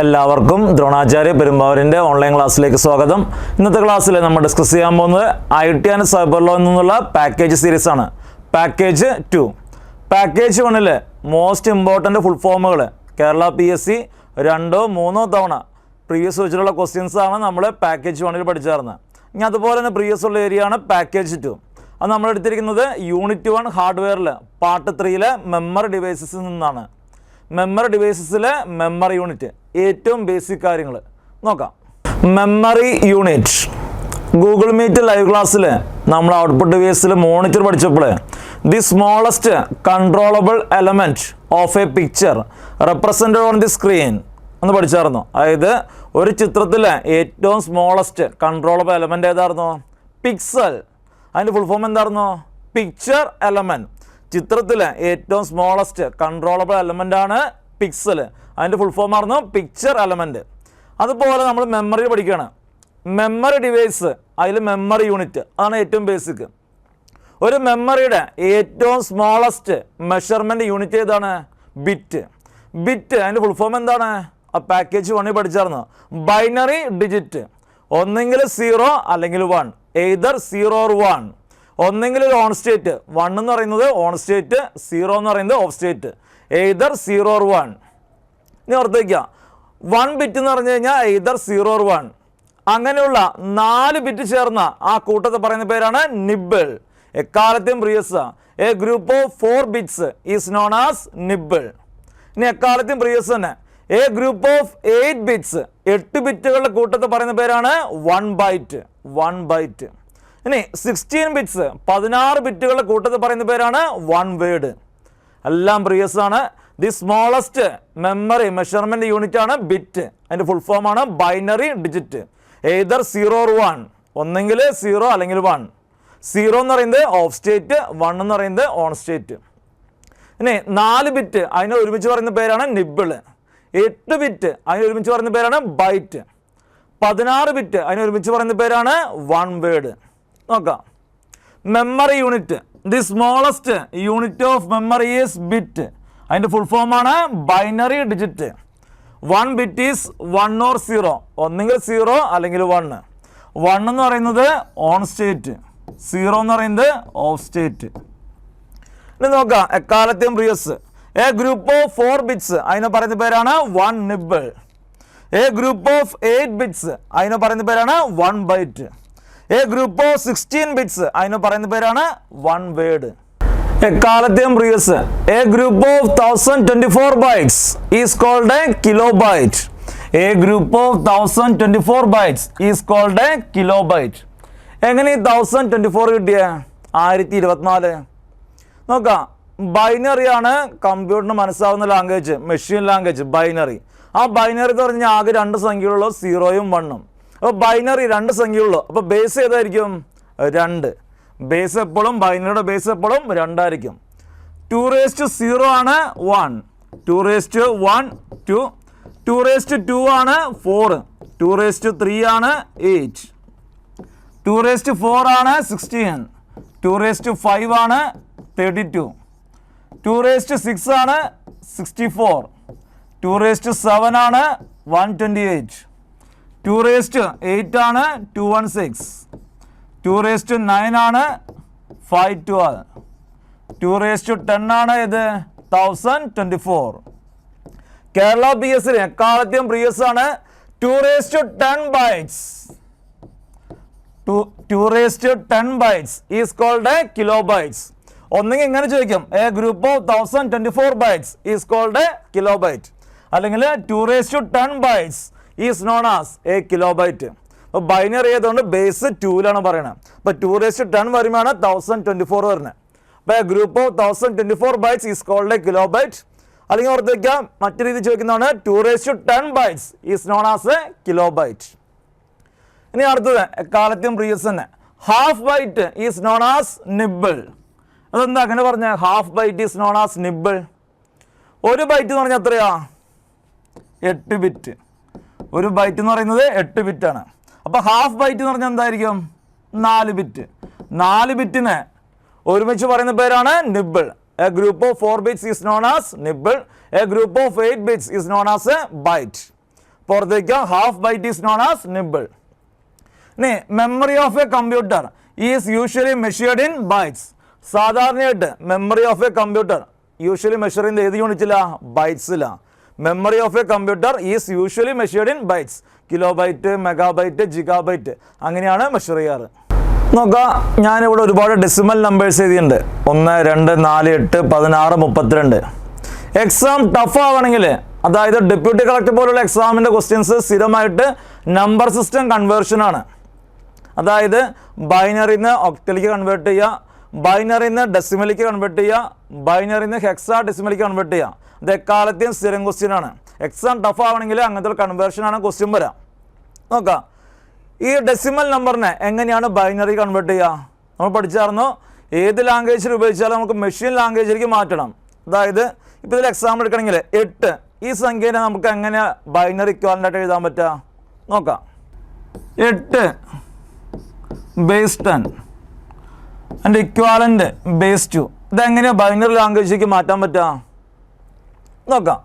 എല്ലാവർക്കും ദ്രോണാചാര്യ പെരുമ്പാവൂരിന്റെ ഓൺലൈൻ ക്ലാസ്സിലേക്ക് സ്വാഗതം. ഇന്നത്തെ ക്ലാസ്സിൽ നമ്മൾ ഡിസ്കസ് ചെയ്യാൻ പോകുന്നത് I T and cyber law എന്നുള്ള പാക്കേജ് സീരീസ് ആണ്. പാക്കേജ് ടു പാക്കേജ് വണ്ണിൽ മോസ്റ്റ് ഇമ്പോർട്ടന്റ് ഫുൾ ഫോമുകൾ കേരള പി എസ് സി രണ്ടോ മൂന്നോ തവണ പ്രീവിയസ് വെച്ചിട്ടുള്ള ക്വസ്റ്റ്യൻസ് ആണ് നമ്മൾ പാക്കേജ് വണ്ണിൽ പഠിച്ചിരുന്നത് ഇനി അതുപോലെ തന്നെ പ്രീവിയസ് ഉള്ള ഏരിയ ആണ് പാക്കേജ് ടു അത് നമ്മൾ എടുത്തിരിക്കുന്നത് യൂണിറ്റ് വൺ ഹാർഡ്വെയറിൽ പാർട്ട് ത്രീയിലെ മെമ്മറി ഡിവൈസസിൽ നിന്നാണ്. മെമ്മറി ഡിവൈസസിലെ മെമ്മറി യൂണിറ്റ് ഏറ്റവും ബേസിക് കാര്യങ്ങൾ നോക്കാം. Memory unit Google Meet live ക്ലാസ്സിൽ നമ്മൾ ഔട്ട്പുട്ട് വേസിൽ മോണിറ്റർ പഠിച്ചപ്പോൾ the smallest controllable element of a picture represented on the screen എന്ന് പഠിച്ചായിരുന്നു. അതായത് ഒരു ചിത്രത്തിലെ ഏറ്റവും സ്മോളസ്റ്റ് കൺട്രോളബിൾ എലമെന്റ് ഏതായിരുന്നു? പിക്സൽ അതിന്റെ ഫുൾ ഫോം എന്തായിരുന്നു? പിക്ചർ എലമെന്റ് ചിത്രത്തിലെ ഏറ്റവും സ്മോളസ്റ്റ് കൺട്രോളബിൾ എലമെന്റ് ആണ് പിക്സൽ അതിന്റെ ഫുൾ ഫോം ആയിരുന്നു പിക്ചർ എലമെന്റ് അതുപോലെ നമ്മൾ മെമ്മറി പഠിക്കുകയാണ്. മെമ്മറി ഡിവൈസ് അതിൽ മെമ്മറി യൂണിറ്റ് അതാണ് ഏറ്റവും ബേസിക് ഒരു മെമ്മറിയുടെ ഏറ്റവും സ്മോളസ്റ്റ് മെഷർമെന്റ് യൂണിറ്റ് ഏതാണ്? ബിറ്റ് ബിറ്റ് അതിന്റെ ഫുൾ ഫോം എന്താണ്? ആ പാക്കേജ് വണ്ണി പഠിച്ചായിരുന്നു. ബൈനറി ഡിജിറ്റ് ഒന്നെങ്കിൽ സീറോ അല്ലെങ്കിൽ one either zero or one ഒന്നെങ്കിൽ ഒരു ഓൺ സ്റ്റേറ്റ് വൺ എന്ന് പറയുന്നത് ഓൺ സ്റ്റേറ്റ് സീറോ എന്ന് പറയുന്നത് off state either zero or one ഇനി ഓർത്ത് വയ്ക്കുക വൺ ബിറ്റ് എന്ന് പറഞ്ഞു കഴിഞ്ഞാൽ ഇതർ സീറോ ഓർ വൺ അങ്ങനെയുള്ള നാല് ബിറ്റ് ചേർന്ന ആ കൂട്ടത്തെ പറയുന്ന പേരാണ് നിബിൾ എക്കാലത്തെയും previous a group of four bits is known as nibble ഇനി എക്കാലത്തെയും പ്രിയസ് തന്നെ. A group of eight bits എട്ട് ബിറ്റുകളുടെ കൂട്ടത്തെ പറയുന്ന പേരാണ് വൺ ബൈറ്റ് വൺ ബൈറ്റ് ഇനി സിക്സ്റ്റീൻ ബിറ്റ്സ് പതിനാറ് ബിറ്റുകളുടെ കൂട്ടത്തെ പറയുന്ന പേരാണ് വൺ വേഡ് എല്ലാം പ്രിയസ് ആണ്. The smallest memory measurement unit ആണ് ബിറ്റ് അതിന്റെ ഫുൾ ഫോം ആണ് binary digit either zero or one ഒന്നെങ്കിൽ സീറോ അല്ലെങ്കിൽ വൺ സീറോ എന്ന് പറയുന്നത് ഓഫ് സ്റ്റേറ്റ് വൺ എന്ന് പറയുന്നത് ഓൺ സ്റ്റേറ്റ് ഇനി നാല് ബിറ്റ് അതിനെ ഒരുമിച്ച് പറയുന്ന പേരാണ് നിബിൾ എട്ട് ബിറ്റ് അതിനെ ഒരുമിച്ച് പറയുന്ന പേരാണ് ബൈറ്റ് പതിനാറ് ബിറ്റ് അതിനെ ഒരുമിച്ച് പറയുന്ന പേരാണ് വൺ വേഡ് നോക്കാം. Memory unit the smallest unit of memory is bit അതിന്റെ ഫുൾ ഫോമാണ് binary digit one bit is one or zero ഒന്നുകിൽ സീറോ അല്ലെങ്കിൽ വൺ വൺ എന്ന് പറയുന്നത് ഓൺ സ്റ്റേറ്റ് സീറോ എന്ന് പറയുന്നത് ഓഫ് സ്റ്റേറ്റ് ഇനി നോക്കാം. എക്കാലത്തെയും previous a group of four bits അതിനെ പറയുന്ന പേരാണ് one nibble a group of eight bits അതിനെ പറയുന്ന പേരാണ് one byte a group of sixteen bits അതിനെ പറയുന്ന പേരാണ് വൺ വേഡ് എക്കാലത്തെയും previous a group of thousand twenty four bytes is called a kilo byte a group of thousand twenty four bytes is called a kilo byte എങ്ങനെ ഈ thousand twenty four കിട്ടിയ? ആയിരത്തി ഇരുപത്തിനാല് നോക്കാം ബൈനറി ആണ് കമ്പ്യൂട്ടറിന് മനസ്സിലാവുന്ന ലാംഗ്വേജ് മെഷീൻ ലാംഗ്വേജ് ബൈനറി ആ ബൈനറി എന്ന് പറഞ്ഞാൽ ആകെ രണ്ട് സംഖ്യകളുള്ളൂ സീറോയും വണ്ണും അപ്പോൾ ബൈനറി രണ്ട് സംഖ്യയുള്ളൂ അപ്പോൾ ബേസ് ഏതായിരിക്കും? രണ്ട്. ബേസ് എപ്പോഴും ബൈനറിയുടെ ബേസ് എപ്പോഴും രണ്ടായിരിക്കും. ടു റേസ്റ്റ് സീറോ ആണ് one two raised one two two raised two ആണ് ഫോർ ടു റേസ്റ്റ് ത്രീ ആണ് എയ്റ്റ് ടു റേസ്റ്റ് ഫോർ ആണ് സിക്സ്റ്റീൻ ടു റേസ്റ്റ് ഫൈവ് ആണ് thirty two two raised six ആണ് sixty four two raised seven ആണ് one twenty eight two raised eight ആണ് two one six two raise to nine ആണ്. Five twelve two raise to ten ആണ് ഇത്. Thousand twenty four. Kerala B S എക്കാലത്തെയും previous ആണ്. Two raise to ten bytes. Two raise to ten bytes is called a kilo bytes. ഒന്നെങ്കിൽ ഇങ്ങനെ ചോദിക്കും a group of thousand twenty four bytes is called a kilo byte. അല്ലെങ്കിൽ two raise to ten bytes is known as a kilo byte. അപ്പോൾ binary ആയതുകൊണ്ട് base ടൂലാണ് പറയുന്നത് അപ്പോൾ two raised ten വരുമ്പോൾ തൗസൻഡ് ട്വന്റി ഫോർ വരുന്നത് അപ്പോൾ group of thousand twenty four bytes is called a kilo byte അല്ലെങ്കിൽ ഓർത്ത് വയ്ക്കാം മറ്റു രീതി ചോദിക്കുന്നതാണ് two raised ten bytes is known as a kilo byte ഇനി അടുത്തത് എക്കാലത്തെയും പ്രിയസ് തന്നെ. Half byte is known as nibble അതെന്താ അങ്ങനെ പറഞ്ഞ? Half byte is known as nibble ഒരു ബൈറ്റ് എന്ന് പറഞ്ഞാൽ എത്രയാ? എട്ട് ബിറ്റ് ഒരു ബൈറ്റ് എന്ന് പറയുന്നത് എട്ട് ബിറ്റാണ് അപ്പോൾ ഹാഫ് ബൈറ്റ് എന്ന് പറഞ്ഞാൽ എന്തായിരിക്കും? നാല് ബിറ്റ് നാല് ബിറ്റിന് ഒരുമിച്ച് പറയുന്ന പേരാണ് nibble a group of four bits is known as nibble a group of eight bits is known as a byte പുറത്തേക്ക് half byte is known as nibble ഇനി memory of a computer is usually measured in bytes സാധാരണയായിട്ട് memory of a computer usually measure ചെയ്യുന്നത് ഏത് യൂണിറ്റിലാ ബൈറ്റ്സിലാണ് memory of a computer is usually measured in bytes kilo byte megabyte gigabyte അങ്ങനെയാണ് measure ചെയ്യാറ്. നോക്കാം ഞാനിവിടെ ഒരുപാട് ഡെസിമൽ നമ്പേഴ്സ് എഴുതിയിട്ടുണ്ട്. ഒന്ന് രണ്ട് നാല് എട്ട് പതിനാറ് മുപ്പത്തിരണ്ട്. എക്സാം ടഫ് ആവണമെങ്കിൽ അതായത് ഡെപ്യൂട്ടി കളക്ടർ പോലുള്ള എക്സാമിന്റെ ക്വസ്റ്റ്യൻസ് സ്ഥിരമായിട്ട് നമ്പർ സിസ്റ്റം കൺവേർഷനാണ് അതായത് ബൈനറിന്ന് ഒക്ടലിക്ക് കൺവേർട്ട് ചെയ്യുക ബൈനറിന്ന് ഡെസിമലിക്ക് കൺവേർട്ട് ചെയ്യുക. ബൈനറിന്ന് ഹെക്സാ ഡെസിമലിക്ക് കൺവേർട്ട് ചെയ്യുക. ഇത് എക്കാലത്തെയും സ്ഥിരം ക്വസ്റ്റ്യൻ ആണ്. എക്സാം ടഫ് ആവണമെങ്കിൽ അങ്ങനത്തെ കൺവേർഷൻ ആണ് ക്വസ്റ്റ്യൻ വരാം. നോക്കാം. ഈ ഡെസിമൽ നമ്പറിനെ എങ്ങനെയാണ് ബൈനറി കൺവേർട്ട് ചെയ്യുക? നമ്മൾ പഠിച്ചായിരുന്നു ഏത് ലാംഗ്വേജിൽ ഉപയോഗിച്ചാലും നമുക്ക് മെഷീൻ ലാംഗ്വേജിലേക്ക് മാറ്റണം. അതായത് ഇപ്പോൾ ഇതിൽ എക്സാമ്പിൾ എടുക്കണമെങ്കിൽ എട്ട്. ഈ സംഖ്യനെ നമുക്ക് എങ്ങനെ ബൈനറി ഇക്വാലന്റായിട്ട് എഴുതാൻ പറ്റുക നോക്കാം. എട്ട് base and equivalent base two ഇതെങ്ങനെയാണ് ബൈനറി ലാംഗ്വേജിലേക്ക് മാറ്റാൻ പറ്റുക നോക്കാം.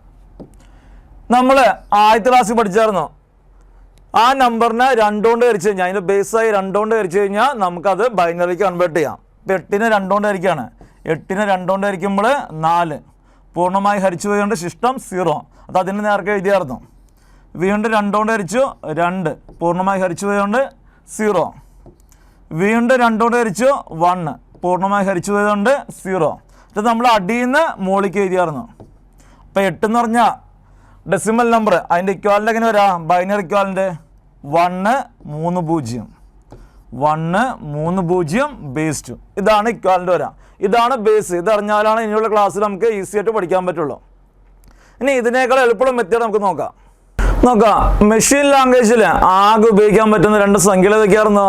നമ്മൾ ആദ്യത്തെ ക്ലാസ്സിൽ പഠിച്ചായിരുന്നു. ആ നമ്പറിനെ രണ്ടുകൊണ്ട് കരിച്ചു കഴിഞ്ഞാൽ അതിന്റെ ബേസായി രണ്ടുകൊണ്ട് കരിച്ചു കഴിഞ്ഞാൽ നമുക്കത് ബൈനറിക്ക് കൺവേർട്ട് ചെയ്യാം. ഇപ്പം എട്ടിന് രണ്ടുകൊണ്ട് ഹരിക്കുകയാണ് എട്ടിന് രണ്ടുകൊണ്ട് ഹരിക്കുമ്പോൾ നാല്. പൂർണമായി ഹരിച്ചു പോയതുകൊണ്ട് ശിഷ്ടം സീറോ അത് അതിന് നേരത്തെ എഴുതിയായിരുന്നു. വീണ്ടും രണ്ടുകൊണ്ട് ഹരിച്ചു രണ്ട്. പൂർണമായി ഹരിച്ചു പോയതുകൊണ്ട് സീറോ വീണ്ടും രണ്ടുകൊണ്ട് ഹരിച്ചു. വണ്ണ് പൂർണമായി ഹരിച്ചു പോയതുകൊണ്ട് സീറോ ഇത് നമ്മൾ അടിയിൽ നിന്ന് മുകളിലേക്ക് എഴുതിയായിരുന്നു അപ്പോൾ എട്ടെന്ന് പറഞ്ഞാൽ ഡെസിമൽ നമ്പർ അതിന്റെ ഇക്വാലിന്റെ എങ്ങനെ വരാം? ബൈനറി ഇക്വാലിന്റെ വണ്ണ് മൂന്ന് പൂജ്യം. വണ്ണ് മൂന്ന് പൂജ്യം ബേസ് ടു ഇതാണ് ഇക്വാലിന്റെ വരാം. ഇതാണ് ബേസ് ഇത് അറിഞ്ഞാലാണ് ഇനിയുള്ള ക്ലാസ്സിൽ നമുക്ക് ഈസി ആയിട്ട് പഠിക്കാൻ പറ്റുള്ളൂ. ഇനി ഇതിനേക്കാൾ എളുപ്പമുള്ള മെത്തേഡ് നമുക്ക് നോക്കാം. നോക്കാം മെഷീൻ ലാംഗ്വേജിൽ ആകെ ഉപയോഗിക്കാൻ പറ്റുന്ന രണ്ട് സംഖ്യകൾ ഏതൊക്കെയായിരുന്നു?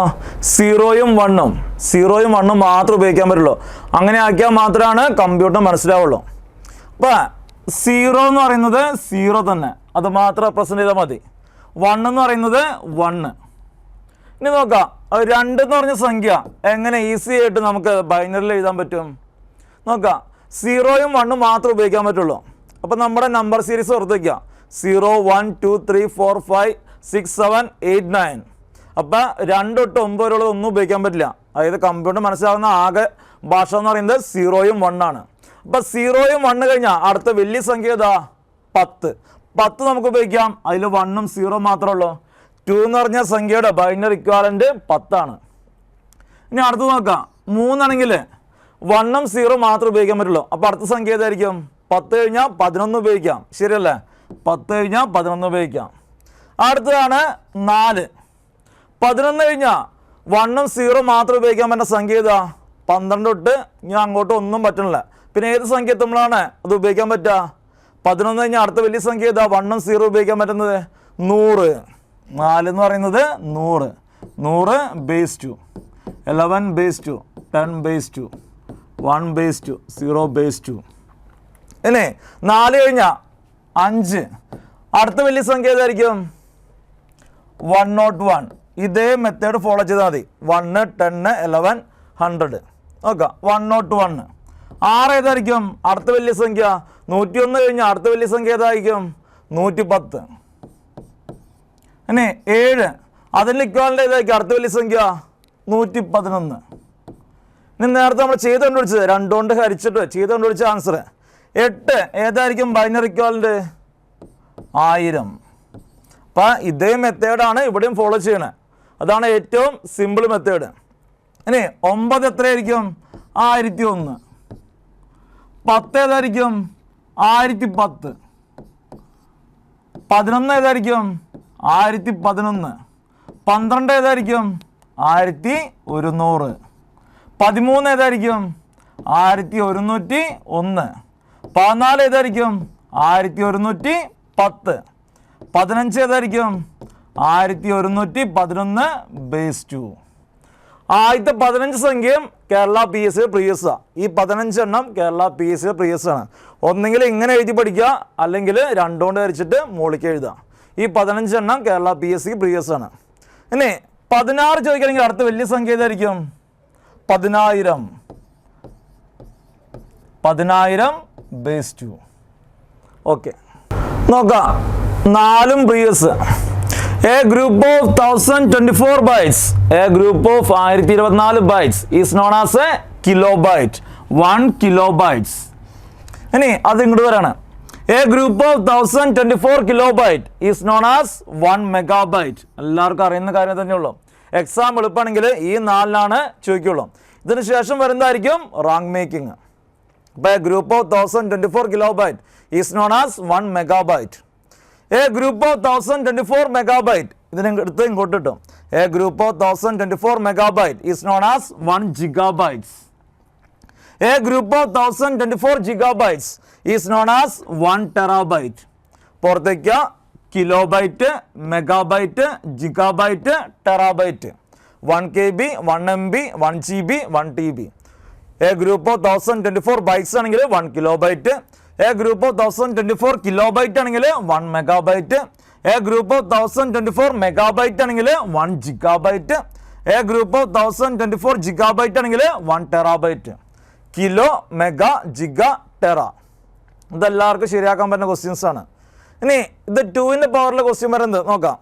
സീറോയും വണ്ണും സീറോയും വണ്ണും മാത്രം ഉപയോഗിക്കാൻ പറ്റുള്ളൂ. അങ്ങനെ ആക്കിയാൽ മാത്രമാണ് കമ്പ്യൂട്ടർ മനസ്സിലാവുള്ളൂ. അപ്പോൾ സീറോ എന്ന് പറയുന്നത് സീറോ തന്നെ. അത് മാത്രം പ്രസന്റ് ചെയ്താൽ മതി. വൺ എന്ന് പറയുന്നത് വണ്ണ് ഇനി നോക്കാം രണ്ട് എന്ന് പറഞ്ഞ സംഖ്യ എങ്ങനെ ഈസി ആയിട്ട് നമുക്ക് ബൈനറിൽ എഴുതാൻ പറ്റും? നോക്കാം സീറോയും വണ്ണും മാത്രം ഉപയോഗിക്കാൻ പറ്റുള്ളൂ. അപ്പോൾ നമ്മുടെ നമ്പർ സീരീസ് ഓർത്ത് വയ്ക്കുക zero one two three four five six seven eight nine അപ്പോൾ രണ്ട് തൊട്ട് ഒമ്പത് വരെയുള്ളത് ഒന്നും ഉപയോഗിക്കാൻ പറ്റില്ല. അതായത് കമ്പ്യൂട്ടർ മനസ്സിലാവുന്ന ആകെ ഭാഷ എന്ന് പറയുന്നത് സീറോയും വണ്ണാണ് അപ്പോൾ സീറോയും വണ്ണ് കഴിഞ്ഞാൽ അടുത്ത വലിയ സംഖ്യ ഏതാ? പത്ത്. പത്ത് നമുക്ക് ഉപയോഗിക്കാം. അതിൽ വണ്ണും സീറോ മാത്രമേ ഉള്ളൂ. ടു എന്ന് പറഞ്ഞ സംഖ്യയുടെ ബൈനറി ഇക്വാലന്റ് പത്താണ്. ഇനി അടുത്ത് നോക്കാം. മൂന്നാണെങ്കിൽ വണ്ണും സീറോ മാത്രം ഉപയോഗിക്കാൻ പറ്റുള്ളൂ. അപ്പോൾ അടുത്ത സംഖ്യ ഏതായിരിക്കും? പത്ത് കഴിഞ്ഞാൽ പതിനൊന്ന് ഉപയോഗിക്കാം. ശരിയല്ലേ? പത്ത് കഴിഞ്ഞാൽ പതിനൊന്ന് ഉപയോഗിക്കാം. അടുത്തതാണ് നാല്. പതിനൊന്ന് കഴിഞ്ഞാൽ വണ്ണും സീറോ മാത്രം ഉപയോഗിക്കാൻ പറ്റുന്ന സംഖ്യ ഏതാ? പന്ത്രണ്ട് തൊട്ട് ഞാൻ അങ്ങോട്ട് ഒന്നും പറ്റണില്ല. പിന്നെ ഏത് സംഖ്യ എത്തുമ്പോഴാണ് അത് ഉപയോഗിക്കാൻ പറ്റുക? പതിനൊന്ന് കഴിഞ്ഞാൽ അടുത്ത വലിയ സംഖ്യ ഏതാ? വണ്ണും സീറോ ഉപയോഗിക്കാൻ പറ്റുന്നത് നൂറ്. നാല് എന്ന് പറയുന്നത് നൂറ്. നൂറ് base two eleven base two ten base two one base two zero base two അല്ലേ നാല് കഴിഞ്ഞാൽ അഞ്ച്. അടുത്ത വലിയ സംഖ്യ ഏതായിരിക്കും? വൺ നോട്ട് വൺ ഇതേ മെത്തേഡ് ഫോളോ ചെയ്താൽ മതി. One ten eleven hundred okay one nought one ആറ് ഏതായിരിക്കും? അടുത്ത വലിയ സംഖ്യ. നൂറ്റി ഒന്ന് കഴിഞ്ഞാൽ അടുത്ത വലിയ സംഖ്യ ഏതായിരിക്കും? നൂറ്റി പത്ത് അല്ലേ ഏഴ്. അതിന്റെ ഇക്വാലിന്റെ ഏതായിരിക്കും? അടുത്ത വലിയ സംഖ്യ നൂറ്റി പതിനൊന്ന് ഇനി നേരത്തെ നമ്മൾ ചെയ്ത് കണ്ടുപിടിച്ചത്. രണ്ടുകൊണ്ട് ഹരിച്ചിട്ട് ചെയ്ത് കണ്ടുപിടിച്ച ആൻസർ എട്ട് ഏതായിരിക്കും ബൈനറി ഇക്വാലന്റ് ആയിരം. അപ്പം ഇതേ മെത്തേഡാണ് ഇവിടെയും ഫോളോ ചെയ്യണത് അതാണ് ഏറ്റവും സിമ്പിൾ മെത്തേഡ് ഇനി ഒമ്പത് എത്രയായിരിക്കും? ആയിരത്തി ഒന്ന് പത്ത് ഏതായിരിക്കും? ആയിരത്തി പത്ത് പതിനൊന്ന് ഏതായിരിക്കും? ആയിരത്തി പതിനൊന്ന് പന്ത്രണ്ട് ഏതായിരിക്കും? ആയിരത്തി ഒരുന്നൂറ് പതിമൂന്ന് ഏതായിരിക്കും? ആയിരത്തി ഒരുന്നൂറ്റി ഒന്ന് പതിനാല് ഏതായിരിക്കും? ആയിരത്തി ഒരുന്നൂറ്റി പത്ത്. പതിനഞ്ച് ഏതായിരിക്കും? ആയിരത്തി ഒരുന്നൂറ്റി പതിനൊന്ന് ബേസ് ടു ആദ്യത്തെ പതിനഞ്ച് സംഖ്യയും Kerala P S C previous ഈ പതിനഞ്ചെണ്ണം Kerala P S C previous ആണ്. ഒന്നെങ്കിൽ ഇങ്ങനെ എഴുതി പഠിക്കുക അല്ലെങ്കിൽ രണ്ടുകൊണ്ട് വരച്ചിട്ട് മുകളിലേക്ക് എഴുതുക ഈ പതിനഞ്ചെണ്ണം Kerala P S C previous ആണ്. ഇനി പതിനാറ് ചോദിക്കുകയാണെങ്കിൽ അടുത്ത വലിയ സംഖ്യ ഏതായിരിക്കും? പതിനായിരം. പതിനായിരം ബേസ് ടു ഓക്കെ നോക്കാം. നാലും previous a group of thousand twenty four bytes a group of ആയിരത്തി ഇരുപത്തിനാല് bytes is known as a kilo byte one kilo bytes ഇനി അത് ഇങ്ങോട്ട് വരാണ്. A group of thousand twenty four kilo byte is known as one mega byte എല്ലാവർക്കും അറിയുന്ന കാര്യം തന്നെയുള്ളൂ. എക്സാം എളുപ്പമാണെങ്കിൽ ഈ നാലിലാണ് ചോദിക്കുള്ളൂ. ഇതിന് ശേഷം വരുന്നതായിരിക്കും റാങ്ക് മേക്കിംഗ് അപ്പോൾ a group of thousand twenty four kilo byte is known as one mega byte a group of thousand twenty four mega byte ഇതിന് എടുത്ത് ഇങ്ങോട്ട് കിട്ടും a group of thousand twenty four mega byte is known as one giga bytes A group of 1024 gigabytes is known as 1 terabyte. പുറത്തേക്ക് kilobyte megabyte gigabyte terabyte one K B one M B one G B one T B a group of thousand twenty four bytes ആണെങ്കിൽ one kilo byte a group of thousand twenty four kilo byte ആണെങ്കിൽ one mega byte a group of thousand twenty four mega byte ആണെങ്കിൽ one giga byte a group of thousand twenty four giga byte ആണെങ്കിൽ one tera byte kilo mega giga tera ഇതെല്ലാവർക്കും ശരിയാക്കാൻ പറ്റുന്ന questions ആണ്. ഇനി ഇത് ടുവിന്റെ പവറിലെ ക്വസ്റ്റ്യൻ വരുന്നത് നോക്കാം.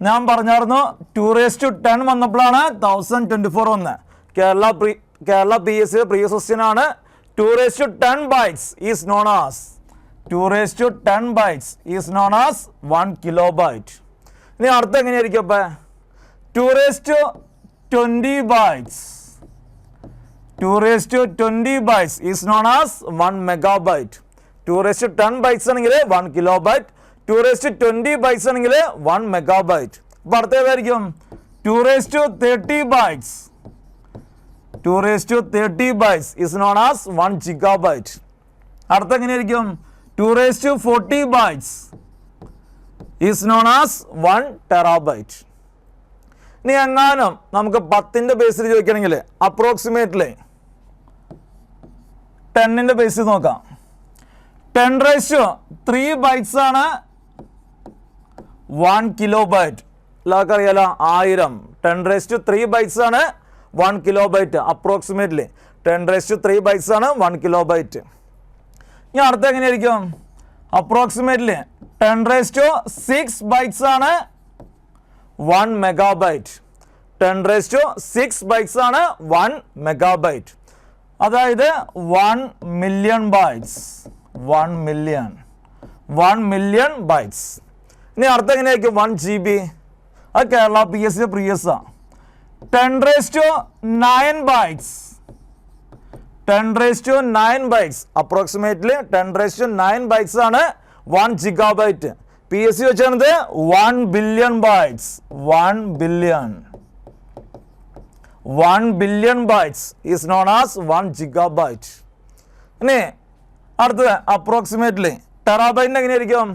ഞാൻ പറഞ്ഞായിരുന്നു ടു റേസ് ടു ടെൻ വന്നപ്പോഴാണ് തൗസൻഡ് ട്വന്റി ഫോർ വന്ന്. Kerala pre Kerala P S C previous question ആണ് two raise to ten bytes is known as two raise to ten bytes is known as one kilo byte ഇനി അർത്ഥം എങ്ങനെയായിരിക്കും അപ്പം? Two raise to twenty bytes two raise to twenty bytes is known as one mega byte two raise to ten bytes ആണെങ്കിൽ one kilo byte two raise to twenty bytes ആണെങ്കിൽ one mega byte അപ്പോൾ അടുത്ത ഏതായിരിക്കും? 2 raised to 30 bytes. 2 raised to 30 bytes is known as 1 byte അടുത്ത എങ്ങനെയായിരിക്കും 2 raised to 40 bytes is known as 1 terabyte. ഇനി എങ്ങാനും നമുക്ക് പത്തിന്റെ ബേസിൽ ചോദിക്കണമെങ്കിൽ അപ്രോക്സിമേറ്റ്ലി ടെന്നിന്റെ ബേസിൽ നോക്കാം ടെൻ റേഷ്യോ ത്രീ ബൈറ്റ്സ് ആണ് വൺ കിലോ ബൈറ്റ് എല്ലാവർക്കും അറിയാലോ ആയിരം ten raise to three bytes ആണ് one kilo byte approximately ten raise to three bytes ആണ് വൺ കിലോ ബൈറ്റ് ഇനി അടുത്ത എങ്ങനെയായിരിക്കും? Approximately ten raise to six bytes ആണ് one mega byte ten raise to six bytes ആണ് one mega byte അതായത് one million bytes one million one million bytes ഇനി അടുത്ത എങ്ങനെയായിരിക്കും? വൺ ജി ബി അത് കേരള പി എസ് സി പ്രിയസാണ് 10 raised to 9 bytes. 10 raised to 9 bytes. Approximately 10 raised to 9 bytes ആണ് 1 gigabyte P S C വെച്ചാണത് 1 billion bytes 1 billion 1 billion bytes is known as 1 gigabyte ഇനി അടുത്തത് approximately ടെറാബൈറ്റിന് എങ്ങനെയായിരിക്കും?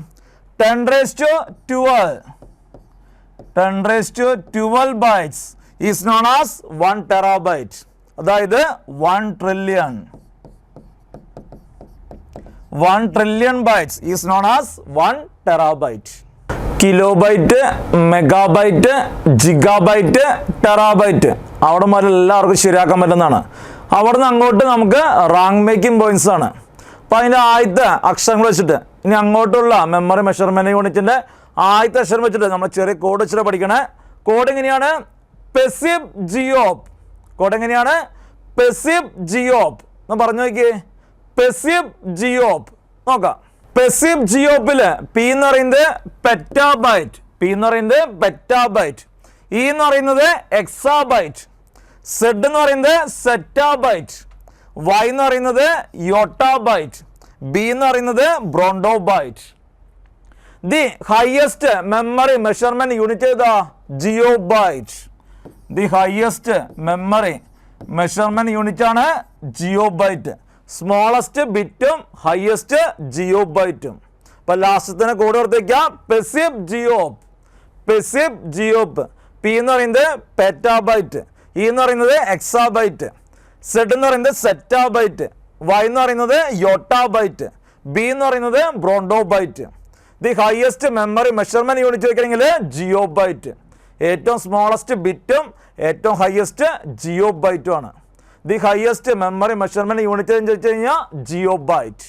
Ten raise to twelve ten raise twelve bytes is known as one terabyte അതായത് one trillion one trillion bytes is known as one terabyte kilobyte megabyte gigabyte terabyte അവിടെ മുതൽ എല്ലാവർക്കും ശരിയാക്കാൻ പറ്റുന്നതാണ്. അവിടെ നിന്ന് അങ്ങോട്ട് നമുക്ക് റാങ് മേക്കിംഗ് പോയിന്റ്സ് ആണ്. അപ്പോൾ അതിന്റെ ആദ്യത്തെ അക്ഷരങ്ങൾ വെച്ചിട്ട് ഇനി അങ്ങോട്ടുള്ള മെമ്മറി മെഷർമെന്റ് യൂണിറ്റിന്റെ ആദ്യത്തെ അക്ഷരം വെച്ചിട്ട് നമ്മൾ ചെറിയ കോഡ് വെച്ചിട്ട് പഠിക്കണേ. കോഡ് എങ്ങനെയാണ്? പെസിബ് ജിയോബ്. കോഡ് എങ്ങനെയാണ്? പെസിബ് ജിയോബ്. എന്ന് പറഞ്ഞു നോക്കിയേ. പെസിബ് ജിയോബ്. നോക്കാം. പെസിബ് ജിയോബിൽ പി എന്ന് പറയുന്നത് പെറ്റാബൈറ്റ്. പി എന്ന് പറയുന്നത് പെറ്റാബൈറ്റ്. ഇ എന്ന് പറയുന്നത് എക്സാബൈറ്റ്. സെഡ് എന്ന് പറയുന്നത് സെറ്റാബൈറ്റ്. വൈ എന്ന് പറയുന്നത് യോട്ടാബൈറ്റ്. ബി എന്ന് പറയുന്നത് brontobyte. The highest memory measurement unit ഏതാ? Geo byte the highest memory measurement unit ആണ് ജിയോ ബൈറ്റ് സ്മോളസ്റ്റ് ബിറ്റും ഹയസ്റ്റ് ജിയോ ബൈറ്റും അപ്പൊ ലാസ്റ്റത്തിന് കൂടെ ഓർത്തേക്കാം പെസിബ് ജിയോബ് പെസിബ് ജിയോബ് പി എന്ന് പറയുന്നത് പെറ്റാബൈറ്റ് ഇ എന്ന് പറയുന്നത് എക്സാബൈറ്റ് സെഡ് എന്ന് പറയുന്നത് സെറ്റാബൈറ്റ് വൈ എന്ന് പറയുന്നത് യോട്ടാബൈറ്റ് ബി എന്ന് പറയുന്നത് brontobyte the highest memory measurement unit വെക്കണമെങ്കിൽ ജിയോ ബൈറ്റ് ഏറ്റവും സ്മോളസ്റ്റ് ബിറ്റും ഏറ്റവും ഹയസ്റ്റ് ജിയോ ബൈറ്റും ആണ്. The highest memory measurement unit എന്ന് ചോദിച്ചു കഴിഞ്ഞാൽ ജിയോ ബൈറ്റ്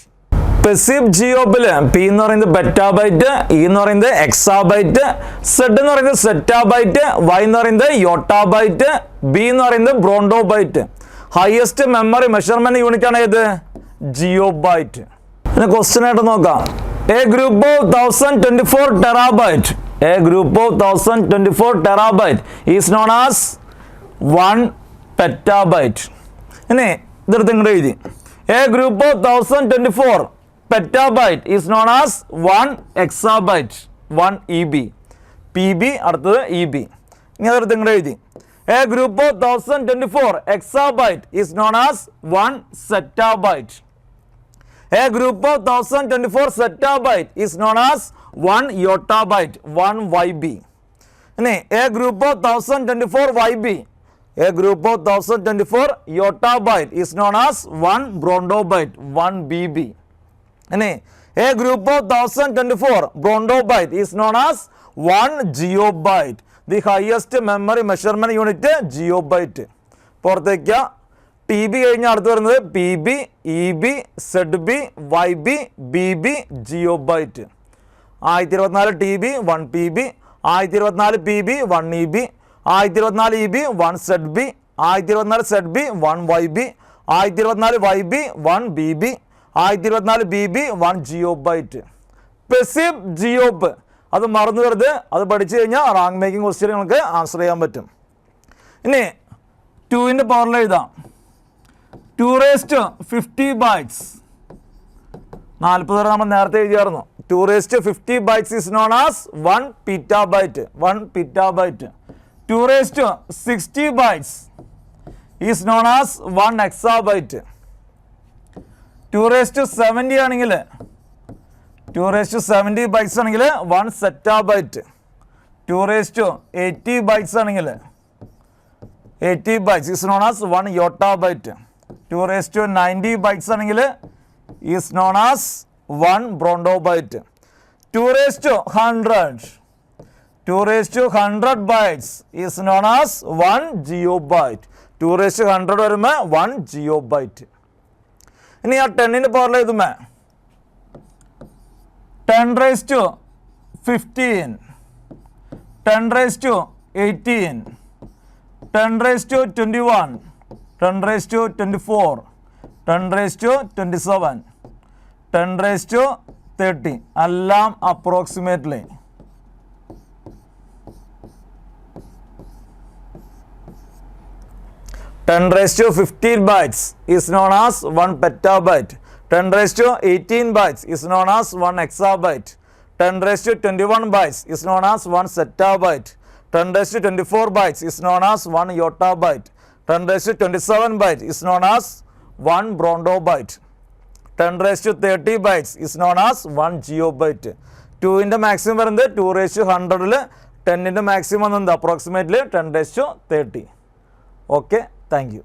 പെസീവ് ജിയോബിൽ പി എന്ന് പറയുന്നത് ബെറ്റാബൈറ്റ് ഇ എന്ന് പറയുന്നത് എക്സാബൈറ്റ് സെഡ് എന്ന് പറയുന്നത് സെറ്റാബൈറ്റ് വൈ എന്ന് പറയുന്നത് യോട്ടാബൈറ്റ് ബി എന്ന് പറയുന്നത് brontobyte highest memory measurement unit ആണ് ഏത്? ജിയോബൈറ്റ് പിന്നെ ക്വസ്റ്റ്യൻ ആയിട്ട് നോക്കാം. A group of thousand twenty four terabyte a group of thousand twenty four terabyte is known as one petabyte ഇനി ഇതെടുത്ത് ഇങ്ങോട്ട് എഴുതി. A group of thousand twenty four petabyte is known as one exabyte one E B P B അടുത്തത് E B ഇങ്ങനെ എടുത്ത് ഇങ്ങോട്ട് എഴുതി. A group of thousand twenty four exabyte is known as one zettabyte A group of 1024 zettabyte is known as 1 yottabyte, 1 YB. ഇനി a group of 1024 YB, a group of 1024 yottabyte is known as 1 brontobyte, 1 BB. ഇനി a group of 1024 brontobyte is known as 1 geobyte. The highest memory measurement unit geobyte. പുറത്തേക്ക് T B കഴിഞ്ഞ് അടുത്ത് വരുന്നത് P B E B Z B Y B B B geobyte ആയിരത്തി ഇരുപത്തിനാല് T B one P B ആയിരത്തി ഇരുപത്തിനാല് P B one E B ആയിരത്തി ഇരുപത്തിനാല് E B one Z B ആയിരത്തി ഇരുപത്തിനാല് Z B one Y B ആയിരത്തി ഇരുപത്തിനാല് Y B one B B ആയിരത്തി ഇരുപത്തിനാല് B B one geobyte പെസിബ് ജിയോപ്പ് അത് മറന്നു വരുത് അത് പഠിച്ചു കഴിഞ്ഞാൽ റാങ്ക് മേക്കിംഗ് ക്വസ്റ്റ്യൻ നിങ്ങൾക്ക് ആൻസർ ചെയ്യാൻ പറ്റും. ഇനി ടുവിന്റെ പവറിൽ എഴുതാം. Two raised fifty bytes. നാൽപ്പത് വരെ നമ്മൾ നേരത്തെ എഴുതിയായിരുന്നു. Two raised fifty bytes is known as one petabyte one petabyte. Two raised sixty bytes is known as one exabyte. Two raised seventy ആണെങ്കിൽ ടു റേസ്റ്റ് സെവന്റി ബൈറ്റ്സ് ആണെങ്കിൽ one zettabyte. Two raised eighty bytes ആണെങ്കിൽ eighty bytes is known as one yottabyte. Two raise to ninety bytes ആണെങ്കിൽ is known as one brontobyte two raise to hundred two raise to hundred bytes is known as one geobyte two raise to hundred വരുമ്പോൾ one geobyte ഇനി ആ ടെന്നിന്റെ പവറിൽ എഴുതുമേ ten raise to fifteen ten raise to eighteen ten raise to twenty one ten raise to twenty four ten raise to twenty seven ten raise to thirty എല്ലാം approximately ten raise to fifteen bytes is known as one petabyte ten raise to eighteen bytes is known as one exabyte ten raise to twenty one bytes is known as one zettabyte ten raise to twenty four bytes is known as one yottabyte ten raise to twenty seven byte is known as one brontobyte ten raise to thirty bytes is known as one geobyte ടുവിന്റെ maximum വരുന്നത് two raise to ഹൺഡ്രഡിൽ ടെന്നിന്റെ maximum വന്നത് approximately ten raise to thirty okay thank you